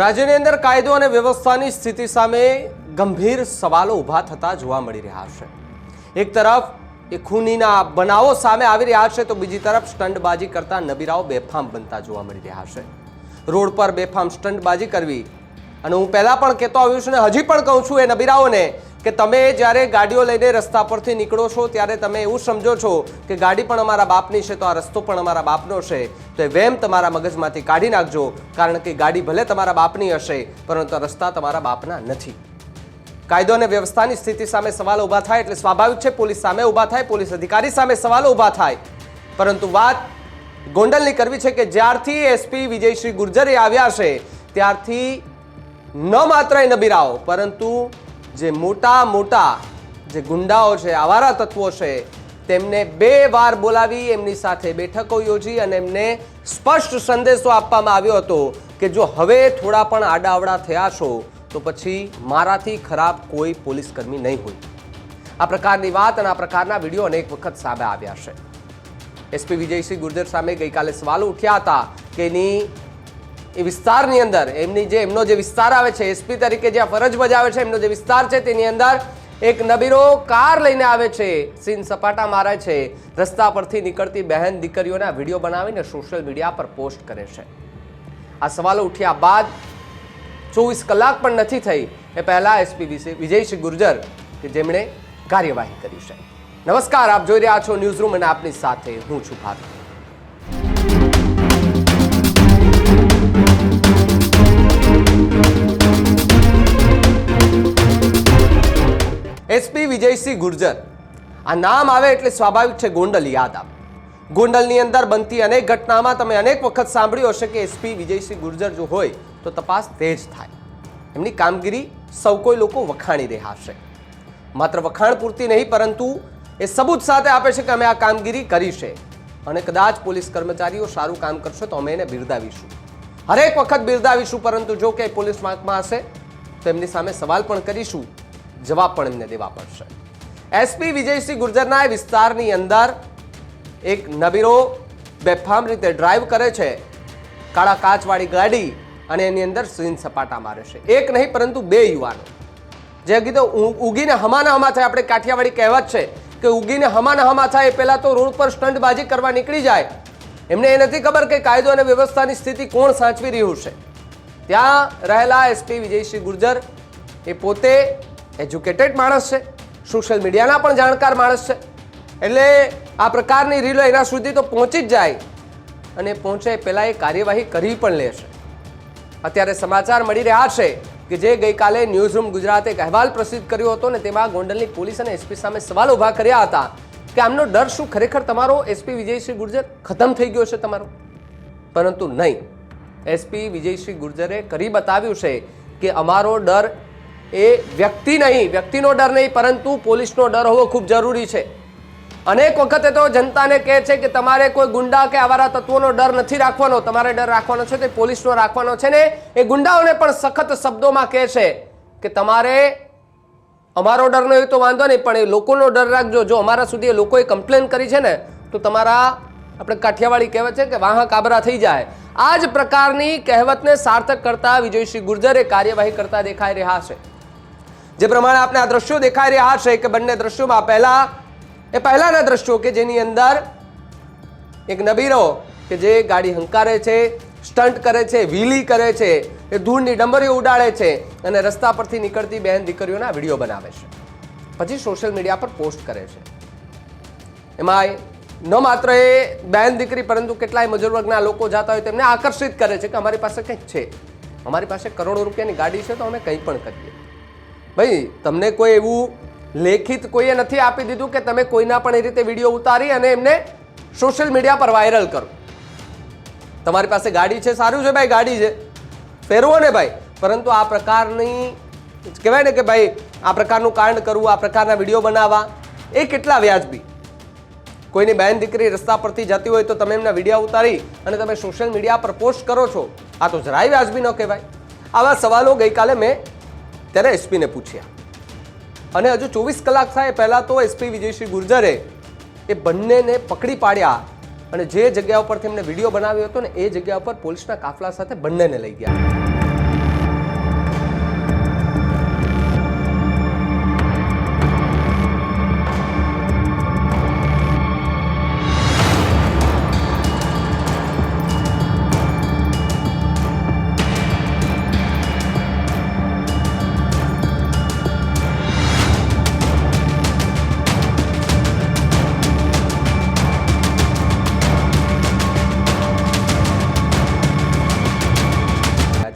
રાજ્યની અંદર કાયદો અને વ્યવસ્થાની સ્થિતિ સામે ગંભીર સવાલો ઊભા થતા જોવા મળી રહ્યા છે. એક તરફ, એ ખૂનીના બનાવો સામે આવી રહ્યા છે તો બીજી તરફ સ્ટંટબાજી કરતા નબીરાઓ બેફામ બનતા જોવા મળી રહ્યા છે. રોડ પર બેફામ સ્ટંટબાજી કરવી. અને હું પહેલાં પણ કહેતો આવ્યો છું ને હજી પણ કહું છું એ નબીરાઓને કે તમે જ્યારે ગાડીઓ લઈને રસ્તા પરથી નીકળો છો, ત્યારે તમે એવું સમજો છો કે ગાડી પણ અમારા બાપની છે, તો આ રસ્તો પણ અમારા બાપનો છે. તો એ વેમ તમારા મગજમાંથી કાઢી નાખજો, કારણ કે ગાડી ભલે તમારા બાપની હશે, પરંતુ રસ્તા તમારા બાપના નથી. કાયદો અને વ્યવસ્થાની સ્થિતિ સામે સવાલ ઊભા થાય, એટલે સ્વાભાવિક છે, પોલીસ સામે ઊભા થાય, પોલીસ અધિકારી સામે સવાલો ઊભા થાય. પરંતુ વાત ગોંડલની કરવી છે કે જ્યારથી એસપી વિજયશ્રી ગુર્જરે આવ્યા છે, ત્યારથી ન માત્ર એ નબીરાઓ, પરંતુ જે મોટા મોટા જે ગુંડાઓ છે, આવારા તત્વો છે, તેમને બે વાર બોલાવી, એમની સાથે બેઠકો યોજી અને એમને સ્પષ્ટ સંદેશો આપવામાં આવ્યો હતો કે જો હવે થોડા પણ આડાવડા થયા છો, તો પછી મારાથી ખરાબ કોઈ પોલીસકર્મી નહીં હોય. આ પ્રકારની વાત અને આ પ્રકારના વીડિયો અનેક વખત સામે આવ્યા છે. એસપી વિજયસિંહ ગુર્જર સામે ગઈકાલે સવાલો ઉઠ્યા હતા કે એની એ વિસ્તારની અંદર, એમની જે, એમનો જે વિસ્તાર આવે છે, એસપી તરીકે જ્યાં ફરજ બજાવે છે, એમનો જે વિસ્તાર છે, તેની અંદર એક નબીરો કાર લઈને આવે છે, સીન સપાટા મારે છે, રસ્તા પરથી નીકળતી બહેન દીકરીઓના વીડિયો બનાવીને સોશિયલ મીડિયા પર પોસ્ટ કરે છે. આ સવાલો ઉઠ્યા બાદ ચોવીસ કલાક પણ નથી થઈ, એ પહેલાં એસપી વિજયસિંહ ગુર્જર કે જેમણે કાર્યવાહી કરી છે. નમસ્કાર, આપ જોઈ રહ્યા છો ન્યૂઝ રૂમ અને આપની સાથે હું છું ભારત એસપી વિજયસિંહ ગુર્જર આ નામ આવે એટલે સ્વાભાવિક છે ગોંડલ યાદ આવે. ગોંડલની અંદર બનતી અનેક ઘટનામાં તમે અનેક વખત સાંભળ્યું હશે કે એસપી વિજયસિંહ ગુર્જર જો હોય તો તપાસ તેજ થાય. એમની કામગીરી સૌ કોઈ લોકો વખાણી રહ્યા છે માત્ર વખાણ પૂરતી નહીં, પરંતુ એ સબૂત સાથે આપે છે કે અમે આ કામગીરી કરી છે. અને કદાચ પોલીસ કર્મચારીઓ સારું કામ કરશે તો અમે એને બિરદાવીશું. હરેક વખત બિરદાવીશું, પરંતુ જો કે પોલીસ માર્કમાં હશે, તો એમની સામે સવાલ પણ કરીશું. જવાબ પણ એમને દેવા પડશે. એસપી વિજયસિંહ ગુર્જરના વિસ્તારની અંદર એક નબીરો બેફામ રીતે ડ્રાઈવ કરે છે. કાળા કાચવાળી ગાડી અને એની અંદર સીન સપાટા મારે છે. એક નહીં, પરંતુ બે યુવાનો. જે કીધું ઉગીને હમાના હમા થાય. આપણે કાઠિયાવાડી કહેવત છે કે ઉગીને હમાના હમા થાય એ પહેલાં તો રોડ પર સ્ટંટબાજી કરવા નીકળી જાય. એમને એ નથી ખબર કે કાયદો અને વ્યવસ્થાની સ્થિતિ કોણ સાચવી રહ્યું છે. ત્યાં રહેલા એસપી વિજયસિંહ ગુર્જર એ પોતે એજ્યુકેટેડ માણસ છે. સોશિયલ મીડિયાના પણ જાણકાર માણસ છે. એટલે આ પ્રકારની રીલો એના સુધી તો પહોંચી જ જાય. અને પહોંચે પહેલાં એ કાર્યવાહી કરી પણ લેશે અત્યારે સમાચાર મળી રહ્યા છે કે જે ગઈકાલે ન્યૂઝરૂમ ગુજરાતે એક અહેવાલ પ્રસિદ્ધ કર્યો હતો ને તેમાં ગોંડલની પોલીસ અને એસપી સામે સવાલ ઊભા કર્યા હતા કે આમનો ડર શું ખરેખર તમારો? એસપી વિજયસિંહ ગુર્જર ખતમ થઈ ગયો છે તમારો? પરંતુ નહીં. એસપી વિજયસિંહ ગુર્જરે કરી બતાવ્યું છે કે અમારો ડર એ વ્યક્તિ નહીં, વ્યક્તિનો ડર નહીં, પરંતુ પોલીસનો ડર હોવો ખૂબ જરૂરી છે. અનેક વખતે તો જનતાને કહે છે કે તમારે કોઈ ગુંડા કે આવારા તત્વોનો ડર નથી રાખવાનો. તમારે ડર રાખવાનો છે તે પોલીસનો રાખવાનો છે ને એ ગુંડાઓને પણ સખત શબ્દોમાં કહે છે કે તમારે અમારો ડર નહીં તો વાંધો નહીં, પણ એ લોકોનો ડર રાખજો. જો અમારા સુધી એ લોકોએ કમ્પ્લેન કરી છે ને, તો તમારા, આપણે કાઠિયાવાડી કહેવત છે કે વાહ કાબરા થઈ જાય. આ જ પ્રકારની કહેવતને સાર્થક કરતા વિજયસિંહ ગુર્જરે કાર્યવાહી કરતા દેખાઈ રહ્યા છે. જે પ્રમાણે આપણે આ દ્રશ્યો દેખાઈ રહ્યા છે કે બંને દ્રશ્યોમાં પહેલા, એ પહેલાના દ્રશ્યો કે જેની અંદર એક નબીરો કે જે ગાડી હંકારે છે સ્ટન્ટ કરે છે વ્હીલી કરે છે, એ ધૂળની ડંબરીઓ ઉડાડે છે અને રસ્તા પરથી નીકળતી બહેન દીકરીઓના વીડિયો બનાવે છે. પછી સોશિયલ મીડિયા પર પોસ્ટ કરે છે. એમાં ન માત્ર એ બહેન દીકરી, પરંતુ કેટલાય મજૂર વર્ગના લોકો જાતા હોય તેમને આકર્ષિત કરે છે કે અમારી પાસે કંઈક છે. અમારી પાસે કરોડો રૂપિયાની ગાડી છે તો અમે કંઈ પણ કરીએ. ભાઈ, તમને કોઈ એવું લેખિત કોઈએ નથી આપી દીધું કે તમે કોઈના પણ એ રીતે વીડિયો ઉતારી અને એમને સોશિયલ મીડિયા પર વાયરલ કરો. તમારી પાસે ગાડી છે, સારું છે ભાઈ, ગાડી છે. ફેરવો ને ભાઈ. પરંતુ આ પ્રકારની, કહેવાય ને કે ભાઈ, આ પ્રકારનું કાંડ કરવું, આ પ્રકારના વીડિયો બનાવવા, એ કેટલા વ્યાજબી? કોઈની બહેન દીકરી રસ્તા પરથી જતી હોય તો તમે એમના વીડિયો ઉતારી અને તમે સોશિયલ મીડિયા પર પોસ્ટ કરો છો. આ તો જરાય વ્યાજબી ન કહેવાય. આવા સવાલો ગઈકાલે મેં ત્યારે એસપીને પૂછ્યા. અને હજુ ચોવીસ કલાક થાય પહેલાં તો એસપી વિજયસિંહ ગુર્જરે એ બંનેને પકડી પાડ્યા અને જે જગ્યા ઉપરથી એમને વીડિયો બનાવ્યો હતો ને એ જગ્યા ઉપર પોલીસના કાફલા સાથે બંનેને લઈ ગયા.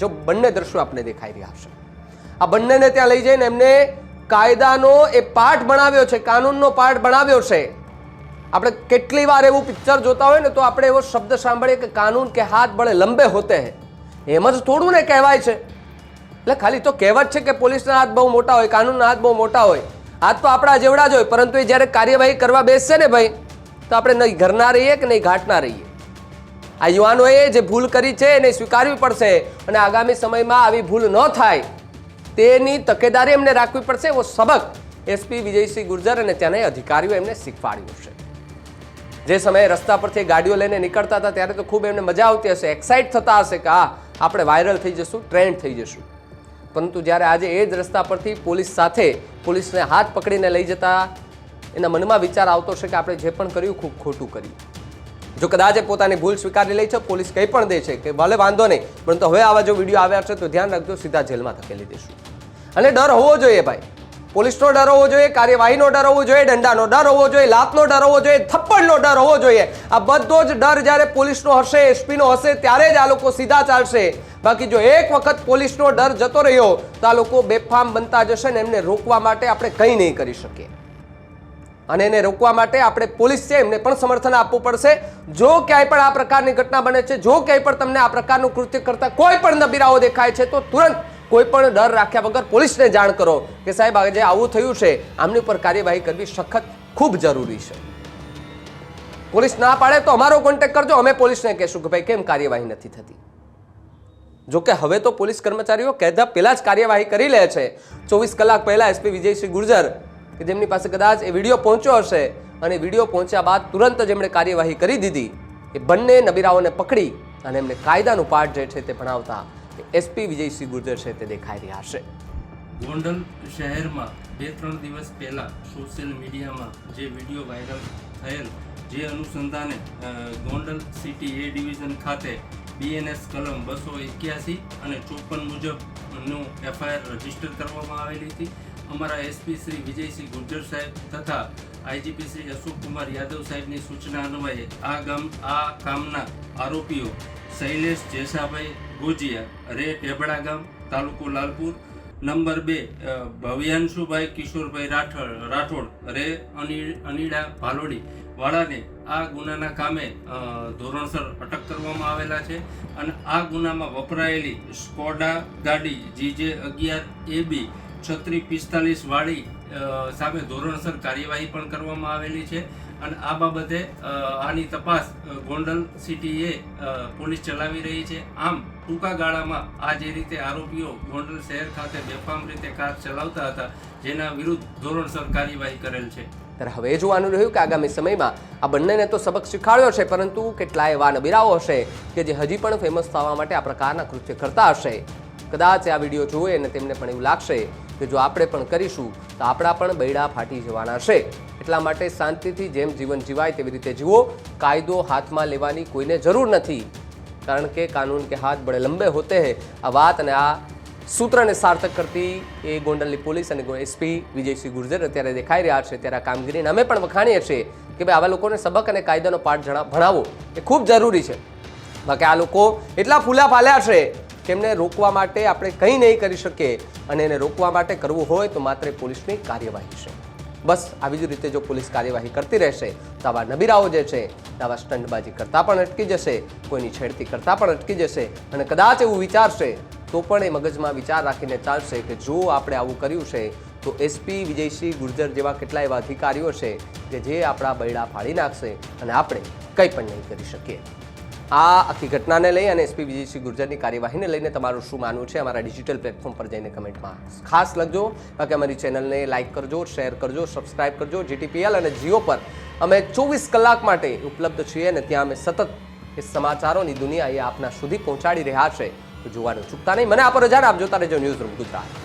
બંને દ્રશ્યો આપણે દેખાઈ રહ્યા છે આ બંનેને ત્યાં લઈ જઈને એમને કાયદાનો એ પાઠ ભણાવ્યો છે, કાનૂનનો પાઠ ભણાવ્યો છે. આપણે કેટલી વાર એવું પિક્ચર જોતા હોય ને તો આપણે એવો શબ્દ સાંભળીએ કે કાનૂન કે હાથ બળે લંબે હોતે હે. એમ જ થોડું ને કહેવાય છે. એટલે ખાલી તો કહેવત છે કે પોલીસના હાથ બહુ મોટા હોય, કાનૂનના હાથ બહુ મોટા હોય. હાથ તો આપણા જેવડા જ હોય, પરંતુ એ જ્યારે કાર્યવાહી કરવા બેસશે ને ભાઈ, તો આપણે નહીં ઘરના રહીએ કે નહીં ઘાટના રહીએ? આ યુવાનોએ જે ભૂલ કરી છે એને સ્વીકારવી પડશે અને આગામી સમયમાં આવી ભૂલ ન થાય તેની તકેદારી એમને રાખવી પડશે. એવો સબક એસપી વિજયસિંહ ગુર્જર અને ત્યાંના અધિકારીઓ એમને શીખવાડ્યું છે. જે સમયે રસ્તા પરથી ગાડીઓ લઈને નીકળતા હતા ત્યારે તો ખૂબ એમને મજા આવતી હશે એક્સાઇટ થતા હશે કે હા આપણે વાયરલ થઈ જશું ટ્રેન્ડ થઈ જશું. પરંતુ જ્યારે આજે એ જ રસ્તા પરથી પોલીસ સાથે પોલીસને હાથ પકડીને લઈ જતા એના મનમાં વિચાર આવતો છે કે આપણે જે પણ કર્યું, ખૂબ ખોટું કર્યું. જો કદાચ એ પોતાની ભૂલ સ્વીકારી લે છે, પોલીસ કંઈ પણ દે છે કે ભલે વાંધો નહીં પરંતુ હવે આવા જો વીડિયો આવ્યા છે, તો ધ્યાન રાખજો, સીધા જેલમાં ધકેલી દઈશું અને ડર હોવો જોઈએ ભાઈ. પોલીસનો ડર હોવો જોઈએ, કાર્યવાહીનો ડર હોવો જોઈએ દંડાનો ડર હોવો જોઈએ, લાતનો ડર હોવો જોઈએ, થપ્પડનો ડર હોવો જોઈએ. આ બધો જ ડર જ્યારે પોલીસનો હશે, એસપીનો હશે, ત્યારે જ આ લોકો સીધા ચાલશે. બાકી જો એક વખત પોલીસનો ડર જતો રહ્યો, તો આ લોકો બેફામ બનતા જશે ને એમને રોકવા માટે આપણે કંઈ નહીં કરી શકીએ. અને એને રોકવા માટે આપણે પોલીસ છે, એમને પણ સમર્થન આપવું પડશે. જો ક્યાંય પણ આ પ્રકારની ઘટના બને છે, જો ક્યાંય પણ તમને આ પ્રકારનું કૃત્ય કરતા કોઈ પણ નબીરાઓ દેખાય છે, તો તુરંત કોઈ પણ ડર રાખ્યા વગર પોલીસને જાણ કરો કે સાહેબ આજે આવું થયું છે, આમની ઉપર કાર્યવાહી કરવી સખત ખૂબ જરૂરી છે. પોલીસ ના પાડે તો અમારો કોન્ટેક્ટ કરજો, અમે પોલીસને કહેશું કે ભાઈ, કેમ કાર્યવાહી નથી થતી? જોકે હવે તો પોલીસ કર્મચારીઓ કહેતા પહેલા જ કાર્યવાહી કરી લે છે. ચોવીસ કલાક પહેલા એસપી વિજયસિંહ ગુર્જર કે જેમની પાસે કદાચ એ વીડિયો પહોંચ્યો હશે અને વીડિયો પહોંચ્યા બાદ તુરંત જ એમણે કાર્યવાહી કરી દીધી. એ બંને નબીરાઓને પકડી અને એમને કાયદાનું પાઠ જે છે તે ભણાવતા એસપી વિજયસિંહ ગુર્જર છે તે દેખાઈ રહ્યા છે. ગોંડલ શહેરમાં બે ત્રણ દિવસ પહેલાં સોશિયલ મીડિયામાં જે વીડિયો વાયરલ થયેલ, જે અનુસંધાને ગોંડલ સિટી એ ડિવિઝન ખાતે બીએનએસ કલમ બસો એક્યાસી અને ચોપન મુજબનું એફઆઈઆર રજિસ્ટર કરવામાં આવેલી હતી. અમારા એસપી શ્રી વિજયસિંહ ગુર્જર સાહેબ તથા આઈજીપી શ્રી અશોક કુમાર યાદવ સાહેબની સૂચના અન્વયે આ ગામ, આ કામના આરોપીઓ શૈલેષ જેસાભાઈ ગોજિયા, રે ટેબડા ગામ, તાલુકો લાલપુર. નંબર બે ભવ્યાંશુભાઈ કિશોરભાઈ રાઠોડ રાઠોડ, રે અની અનીડા ભાલોડી વાળાને આ ગુનાના કામે ધોરણસર અટક કરવામાં આવેલા છે અને આ ગુનામાં વપરાયેલી સ્કોડા ગાડી જીજે અગિયાર એ બી છત્રી પિસ્તાલીસ વાળી સામે ધોરણસર કાર્યવાહી પણ કરવામાં આવેલી છે. અને આ બાબતે આની તપાસ ગોંડલ સિટીએ પોલીસ ચલાવી રહી છે. આમ, ટૂંકા ગાળામાં આ જે રીતે આરોપીઓ ગોંડલ શહેર ખાતે બેફામ રીતે કાર ચલાવતા હતા, જેના વિરુદ્ધ ધોરણસર કાર્યવાહી કરેલ છે. ત્યારે હવે જોવાનું રહ્યું કે આગામી સમયમાં આ બંનેને તો સબક શીખવાડ્યો છે, પરંતુ કેટલાય એવા નબીરાઓ હશે કે જે હજી પણ ફેમસ થવા માટે આ પ્રકારના કૃત્ય કરતા હશે. કદાચ આ વીડિયો જોવે અને તેમને પણ એવું લાગશે. કે જો આપણે પણ કરીશું, તો આપણા પણ બૈડા ફાટી જવાના છે. એટલા માટે શાંતિથી જેમ જીવન જીવાય તેવી રીતે જીવો. કાયદો હાથમાં લેવાની કોઈને જરૂર નથી. કારણ કે કાનૂન કે હાથ બડે લંબે હોતે હે. આ વાત અને આ સૂત્રને સાર્થક કરતી એ ગોંડલની પોલીસ અને એસપી વિજયસિંહ ગુર્જર અત્યારે દેખાઈ રહ્યા છે. ત્યારે આ કામગીરીને અમે પણ વખાણીએ છીએ કે ભાઈ આવા લોકોને સબક અને કાયદાનો પાઠ ભણાવો. એ ખૂબ જરૂરી છે. બાકી આ લોકો એટલા ફૂલા ફાલ્યા છે કે એમને રોકવા માટે આપણે કંઈ નહીં કરી શકીએ અને એને રોકવા માટે કરવું હોય તો માત્ર પોલીસની કાર્યવાહી છે. બસ આવી જ રીતે જો પોલીસ કાર્યવાહી કરતી રહેશે, તો આવા નબીરાઓ જે છે આવા સ્ટંટબાજી કરતાં પણ અટકી જશે, કોઈની છેડતી કરતાં પણ અટકી જશે અને કદાચ એવું વિચારશે, તો પણ એ મગજમાં વિચાર રાખીને ચાલશે કે જો આપણે આવું કર્યું છે, તો એસપી વિજયસિંહ ગુર્જર જેવા કેટલા એવા અધિકારીઓ છે કે જે આપણા બૈડા ફાડી નાખશે અને આપણે કંઈ પણ નહીં કરી શકીએ. આ આખી ઘટનાને લઈ અને એસપી વિજયસિંહ ગુર્જરની કાર્યવાહીને લઈને તમારું શું માનવું છે? અમારા ડિજિટલ પ્લેટફોર્મ પર જઈને કમેન્ટમાં ખાસ લખજો. બાકી અમારી ચેનલને લાઇક કરજો શેર કરજો સબસ્ક્રાઇબ કરજો. જીટીપીએલ અને જીઓ પર અમે ચોવીસ કલાક માટે ઉપલબ્ધ છીએ અને ત્યાં અમે સતત એ સમાચારોની દુનિયા એ આપના સુધી પહોંચાડી રહ્યા છે. જોવાનું ચૂકતા નહીં. મને આપો રજા આપજો. તારે જો ન્યૂઝ રૂમ ગુજરાત.